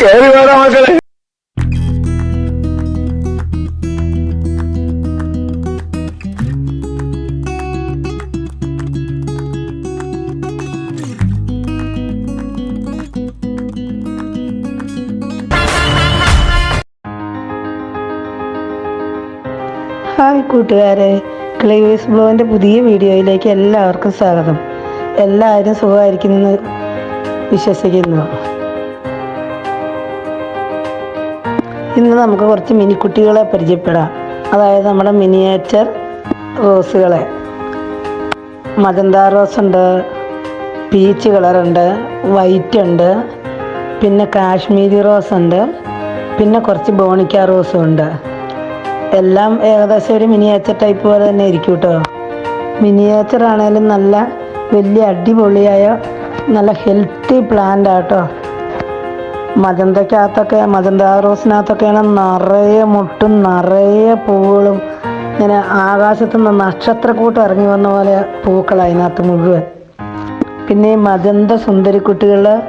കേറി വേണം മക്കളെ. ഹായ് കൂട്ടുകാരെ ക്ലേവേഴ്സ് ബ്ലോവിന്റെ പുതിയ വീഡിയോയിലേക്ക് എല്ലാവർക്കും സ്വാഗതം. എല്ലാവരും സുഖമായിരിക്കുന്നു വിശ്വസിക്കുന്നു. ഇന്ന് നമുക്ക് കുറച്ച് മിനിക്കുട്ടികളെ പരിചയപ്പെടാം. അതായത് നമ്മുടെ മിനിയേച്ചർ റോസുകളെ. മജന്താ റോസ് ഉണ്ട് പീച്ച് കളറുണ്ട് വൈറ്റ് ഉണ്ട് പിന്നെ കാശ്മീരി റോസ് ഉണ്ട് പിന്നെ കുറച്ച് ബോണിക്ക റോസും ഉണ്ട്. എല്ലാം ഏകദേശം ഒരു മിനിയേച്ചർ ടൈപ്പ് പോലെ തന്നെ ഇരിക്കും കേട്ടോ. മിനിയേച്ചർ ആണെങ്കിലും നല്ല വലിയ അടിപൊളിയായ നല്ല ഹെൽത്തി പ്ലാന്റ് ആട്ടോ മജന്തക്കകത്തൊക്കെ മജന്ത റോസിനകത്തൊക്കെയാണ് നിറയെ മുട്ടും നിറയെ പൂവുകളും. ഇങ്ങനെ ആകാശത്തു നിന്ന് നക്ഷത്രക്കൂട്ടം ഇറങ്ങി വന്ന പോലെ പൂക്കൾ അതിനകത്ത് മുഴുവൻ. പിന്നെ ഈ മജന്ത സുന്ദരിക്കുട്ടികൾ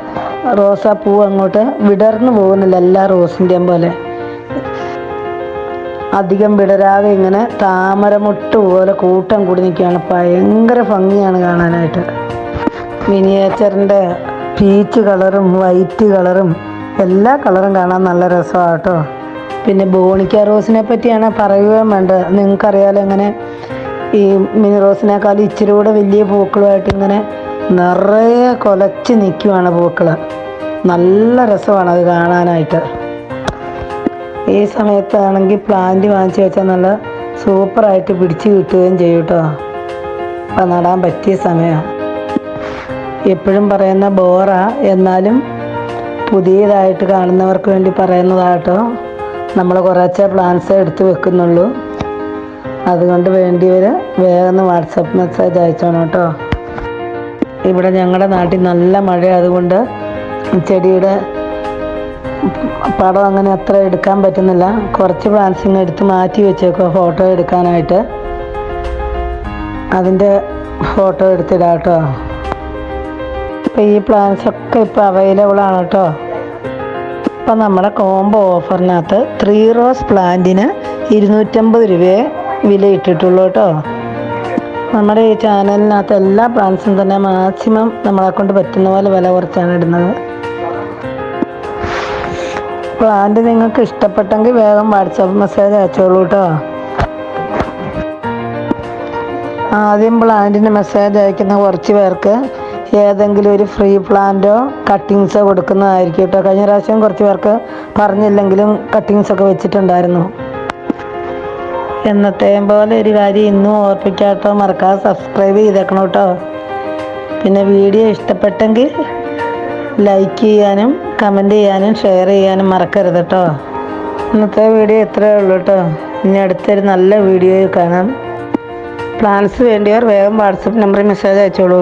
റോസാപ്പൂ അങ്ങോട്ട് വിടർന്നു പോകുന്നില്ല എല്ലാ റോസിന്റെയും പോലെ. അധികം വിടരാതെ ഇങ്ങനെ താമരമുട്ട് പോലെ കൂട്ടം കൂടി നിൽക്കുകയാണ്. ഭയങ്കര ഭംഗിയാണ് കാണാനായിട്ട്. മിനിയേച്ചറിന്റെ പീച്ച് കളറും വൈറ്റ് കളറും എല്ലാ കളറും കാണാൻ നല്ല രസമാണ് കേട്ടോ പിന്നെ ബോണിക്ക റോസിനെ പറ്റിയാണ് പറയുകയും വേണ്ടത്. നിങ്ങൾക്കറിയാലോ ഇങ്ങനെ ഈ മിനി റോസിനേക്കാൾ ഇച്ചിരി കൂടെ വലിയ പൂക്കളുമായിട്ട് ഇങ്ങനെ നിറയെ കൊലച്ച് നിൽക്കുവാണ് പൂക്കൾ നല്ല രസമാണ് അത് കാണാനായിട്ട്. ഈ സമയത്താണെങ്കിൽ പ്ലാന്റ് വാങ്ങിച്ചു വെച്ചാൽ നല്ല സൂപ്പറായിട്ട് പിടിച്ചു കിട്ടുകയും ചെയ്യും കേട്ടോ. അപ്പം നടാൻ പറ്റിയ സമയമാണ് എപ്പോഴും പറയുന്ന ബോറ എന്നാലും പുതിയതായിട്ട് കാണുന്നവർക്ക് വേണ്ടി പറയുന്നതാട്ടോ. നമ്മൾ കുറച്ചേ പ്ലാൻസ് എടുത്ത് വെക്കുന്നുള്ളൂ. അതുകൊണ്ട് വേണ്ടിയവർ വേഗം വാട്സപ്പ് മെസ്സേജ് അയച്ചോണം കേട്ടോ. ഇവിടെ ഞങ്ങളുടെ നാട്ടിൽ നല്ല മഴ അതുകൊണ്ട് ചെടിയുടെ പടം അങ്ങനെ അത്ര എടുക്കാൻ പറ്റുന്നില്ല. കുറച്ച് പ്ലാൻസ് ഇങ്ങനെ എടുത്ത് മാറ്റി വെച്ചേക്കോ ഫോട്ടോ എടുക്കാനായിട്ട്. അതിന്റെ ഫോട്ടോ എടുത്തിടാം കേട്ടോ ഇപ്പം ഈ പ്ലാൻസൊക്കെ ഇപ്പോൾ അവൈലബിൾ ആണ് കേട്ടോ. ഇപ്പം നമ്മുടെ കോംബോ ഓഫറിനകത്ത് ത്രീ റോസ് പ്ലാന്റിന് ഇരുന്നൂറ്റമ്പത് രൂപയെ വില ഇട്ടിട്ടുള്ളൂ കേട്ടോ. നമ്മുടെ ഈ ചാനലിനകത്ത് എല്ലാ പ്ലാന്റ്സും തന്നെ മാക്സിമം നമ്മളെ കൊണ്ട് പറ്റുന്ന പോലെ വില കുറച്ചാണ് ഇടുന്നത്. പ്ലാന്റ് നിങ്ങൾക്ക് ഇഷ്ടപ്പെട്ടെങ്കിൽ വേഗം വാട്സാപ്പ് മെസ്സേജ് അയച്ചോളൂ കേട്ടോ. ആദ്യം പ്ലാന്റിന് മെസ്സേജ് അയക്കുന്ന കുറച്ച് പേർക്ക് ഏതെങ്കിലും ഒരു ഫ്രീ പ്ലാന്റോ കട്ടിങ്സോ കൊടുക്കുന്നതായിരിക്കും കേട്ടോ. കഴിഞ്ഞ പ്രാവശ്യം കുറച്ച് പേർക്ക് പറഞ്ഞില്ലെങ്കിലും കട്ടിങ്സ് ഒക്കെ വെച്ചിട്ടുണ്ടായിരുന്നു. എന്നത്തെയും പോലെ ഒരു കാര്യം ഇന്നും ഓർപ്പിക്കാട്ടോ മറക്കാതെ സബ്സ്ക്രൈബ് ചെയ്തേക്കണം കേട്ടോ. പിന്നെ വീഡിയോ ഇഷ്ടപ്പെട്ടെങ്കിൽ ലൈക്ക് ചെയ്യാനും കമന്റ് ചെയ്യാനും ഷെയർ ചെയ്യാനും മറക്കരുത് കേട്ടോ. ഇന്നത്തെ വീഡിയോ ഇത്രയേ ഉള്ളൂ കേട്ടോ. ഇനി അടുത്തൊരു നല്ല വീഡിയോ കാണാം. പ്ലാൻസ് വേണ്ടിയവർ വേഗം വാട്സപ്പ് നമ്പറിൽ മെസ്സേജ് അയച്ചോളൂ.